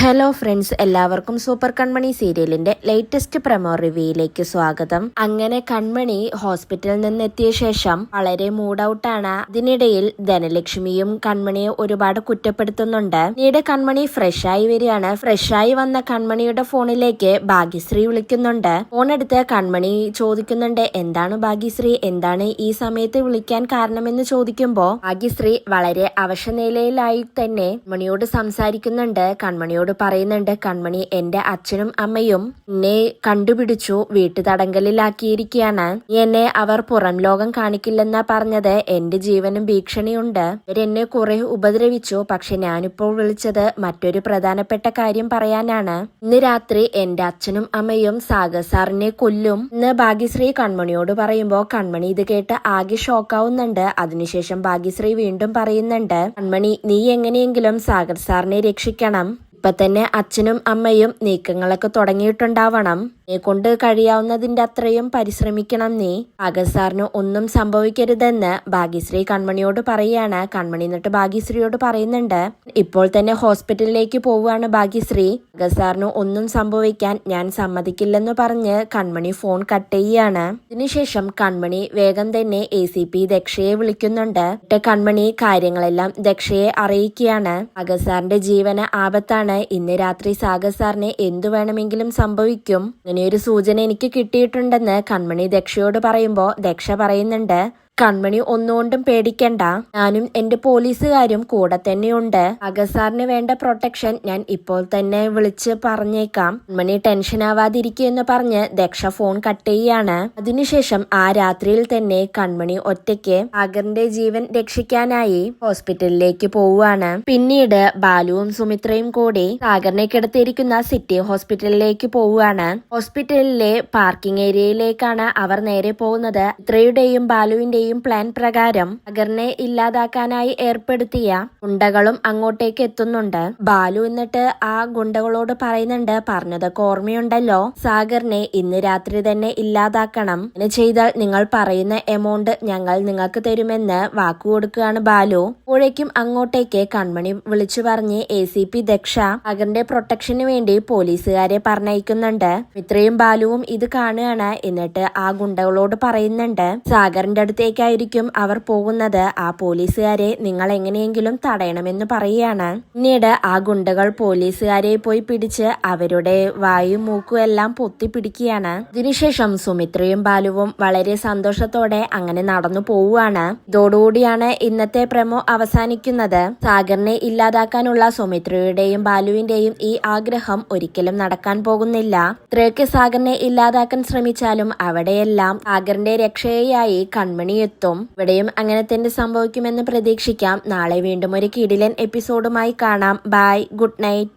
Hello friends എല്ലാവർക്കും super Kanmani സീരിയലിന്റെ latest promo റിവ്യൂയിലേക്ക് സ്വാഗതം. അങ്ങനെ കൺമണി ഹോസ്പിറ്റലിൽ നിന്ന് എത്തിയ ശേഷം വളരെ മൂഡ് ഔട്ടാണ് അതിനിടയിൽ ധനലക്ഷ്മിയും കൺമണിയെ ഒരുപാട് കുറ്റപ്പെടുത്തുന്നുണ്ട്. പിന്നീട് കൺമണി ഫ്രഷ് ആയി വരികയാണ്. ആയി വന്ന കൺമണിയുടെ ഫോണിലേക്ക് ഭാഗ്യശ്രീ വിളിക്കുന്നുണ്ട്. ഫോൺ എടുത്ത് കൺമണി ചോദിക്കുന്നുണ്ട് എന്താണ് ഭാഗ്യശ്രീ? എന്താണ് ഈ സമയത്ത് വിളിക്കാൻ കാരണമെന്ന് ചോദിക്കുമ്പോ? ഭാഗ്യശ്രീ വളരെ അവശനിലയിലായി തന്നെ കൺമണിയോട് സംസാരിക്കുന്നുണ്ട്. കൺമണിയോട് പറയുന്നുണ്ട് കൺമണി എന്റെ അച്ഛനും അമ്മയും എന്നെ കണ്ടുപിടിച്ചു വീട്ടു തടങ്കലിലാക്കിയിരിക്കുകയാണ് നീ എന്നെ അവർ പുറം ലോകം കാണിക്കില്ലെന്നാ പറഞ്ഞത്. എന്റെ ജീവനും ഭീഷണിയുണ്ട്. ഇവരെന്നെ കുറെ ഉപദ്രവിച്ചു. പക്ഷെ ഞാനിപ്പോൾ വിളിച്ചത് മറ്റൊരു പ്രധാനപ്പെട്ട കാര്യം പറയാനാണ്. ഇന്ന് രാത്രി എന്റെ അച്ഛനും അമ്മയും സാഗർ സാറിനെ കൊല്ലും ഇന്ന് ഭാഗ്യശ്രീ കൺമണിയോട് പറയുമ്പോൾ കൺമണി ഇത് കേട്ട് ആകെ ഷോക്കാവുന്നുണ്ട്. അതിനുശേഷം ഭാഗ്യശ്രീ വീണ്ടും പറയുന്നുണ്ട് കൺമണി നീ എങ്ങനെയെങ്കിലും സാഗർ സാറിനെ രക്ഷിക്കണം. ഇപ്പൊ തന്നെ അച്ഛനും അമ്മയും നീക്കങ്ങളൊക്കെ തുടങ്ങിയിട്ടുണ്ടാവണം. നീ കൊണ്ട് കഴിയാവുന്നതിന്റെ അത്രയും പരിശ്രമിക്കണം നീ. ആഗസ്റ്റ് ഒന്നും സംഭവിക്കരുതെന്ന് ഭാഗ്യശ്രീ കൺമണിയോട് പറയാണ് കൺമണി എന്നിട്ട് ഭാഗ്യശ്രീയോട് പറയുന്നുണ്ട്. ഇപ്പോൾ തന്നെ ഹോസ്പിറ്റലിലേക്ക് പോവുകയാണ് ഭാഗ്യശ്രീ. ആഗസ്റ്റ് ഒന്നും സംഭവിക്കാൻ ഞാൻ സമ്മതിക്കില്ലെന്ന് പറഞ്ഞ് കൺമണി ഫോൺ കട്ട് ചെയ്യാണ് ഇതിനുശേഷം കൺമണി വേഗം തന്നെ എ സി പി ദക്ഷയെ വിളിക്കുന്നുണ്ട്. കൺമണി കാര്യങ്ങളെല്ലാം ദക്ഷയെ അറിയിക്കുകയാണ്. ആഗസ്റ്റ് ജീവന ആപത്താണ്. ഇന്ന് രാത്രി സാഗസാറിന് എന്തു വേണമെങ്കിലും സംഭവിക്കും. അങ്ങനെയൊരു സൂചന എനിക്ക് കിട്ടിയിട്ടുണ്ടെന്ന് കൺമണി ദക്ഷയോട് പറയുമ്പോൾ ദക്ഷ പറയുന്നുണ്ട് കൺമണി ഒന്നുകൊണ്ടും പേടിക്കണ്ട. ഞാനും എന്റെ പോലീസുകാരും കൂടെ തന്നെയുണ്ട്. അഗസാറിന് വേണ്ട പ്രൊട്ടക്ഷൻ ഞാൻ ഇപ്പോൾ തന്നെ വിളിച്ച് പറഞ്ഞേക്കാം. കൺമണി ടെൻഷൻ ആവാതിരിക്കുമെന്ന് പറഞ്ഞ് ദക്ഷ ഫോൺ കട്ട് ചെയ്യാണ് അതിനുശേഷം ആ രാത്രിയിൽ തന്നെ കൺമണി ഒറ്റയ്ക്ക് സാഗറിന്റെ ജീവൻ രക്ഷിക്കാനായി ഹോസ്പിറ്റലിലേക്ക് പോവുകയാണ്. പിന്നീട് ബാലുവും സുമിത്രയും കൂടി സാഗറിനെ കിടത്തിയിരിക്കുന്ന സിറ്റി ഹോസ്പിറ്റലിലേക്ക് പോവുകയാണ്. ഹോസ്പിറ്റലിലെ പാർക്കിംഗ് ഏരിയയിലേക്കാണ് അവർ നേരെ പോകുന്നത്. ഇത്രയുടെയും ബാലുവിന്റെയും പ്ലാൻ പ്രകാരം അഗറിനെ ഇല്ലാതാക്കാനായി ഏർപ്പെടുത്തിയ ഗുണ്ടകളും അങ്ങോട്ടേക്ക് എത്തുന്നുണ്ട്. ബാലു എന്നിട്ട് ആ ഗുണ്ടകളോട് പറയുന്നുണ്ട് പറഞ്ഞതൊക്കെ ഓർമ്മയുണ്ടല്ലോ. സാഗറിനെ ഇന്ന് രാത്രി തന്നെ ഇല്ലാതാക്കണം. അങ്ങനെ ചെയ്താൽ നിങ്ങൾ പറയുന്ന എമൗണ്ട് ഞങ്ങൾ നിങ്ങൾക്ക് തരുമെന്ന് വാക്കു കൊടുക്കുകയാണ് ബാലു. അപ്പോഴേക്കും അങ്ങോട്ടേക്ക് കൺമണി വിളിച്ചു പറഞ്ഞ് എ സി പി ദക്ഷ അഗറിന്റെ പ്രൊട്ടക്ഷന് വേണ്ടി പോലീസുകാരെ പറഞ്ഞയക്കുന്നുണ്ട്. ഇത്രയും ബാലുവും ഇത് കാണുകയാണ്. എന്നിട്ട് ആ ഗുണ്ടകളോട് പറയുന്നുണ്ട് സാഗറിന്റെ അടുത്തേക്കായിരിക്കും അവർ പോകുന്നത്. ആ പോലീസുകാരെ നിങ്ങൾ എങ്ങനെയെങ്കിലും തടയണമെന്ന് പറയുകയാണ്. പിന്നീട് ആ ഗുണ്ടകൾ പോലീസുകാരെ പോയി പിടിച്ച് അവരുടെ വായും മൂക്കും എല്ലാം പൊത്തി പിടിക്കുകയാണ് ഇതിനുശേഷം സുമിത്രയും ബാലുവും വളരെ സന്തോഷത്തോടെ അങ്ങനെ നടന്നു പോവുകയാണ്. ഇതോടുകൂടിയാണ് ഇന്നത്തെ പ്രമോ അവസാനിക്കുന്നത്. സാഗറിനെ ഇല്ലാതാക്കാനുള്ള സുമിത്രയുടെയും ബാലുവിന്റെയും ഈ ആഗ്രഹം ഒരിക്കലും നടക്കാൻ പോകുന്നില്ല. ഇത്രയൊക്കെ സാഗറിനെ ഇല്ലാതാക്കാൻ ശ്രമിച്ചാലും അവിടെയെല്ലാം സാഗറിന്റെ രക്ഷയായി കൺമണി എത്തും. ഇവിടെയും അങ്ങനെ തന്നെ സംഭവിക്കുമെന്ന് പ്രതീക്ഷിക്കാം. നാളെ വീണ്ടും ഒരു കിടിലൻ എപ്പിസോഡുമായി കാണാം. Bye good night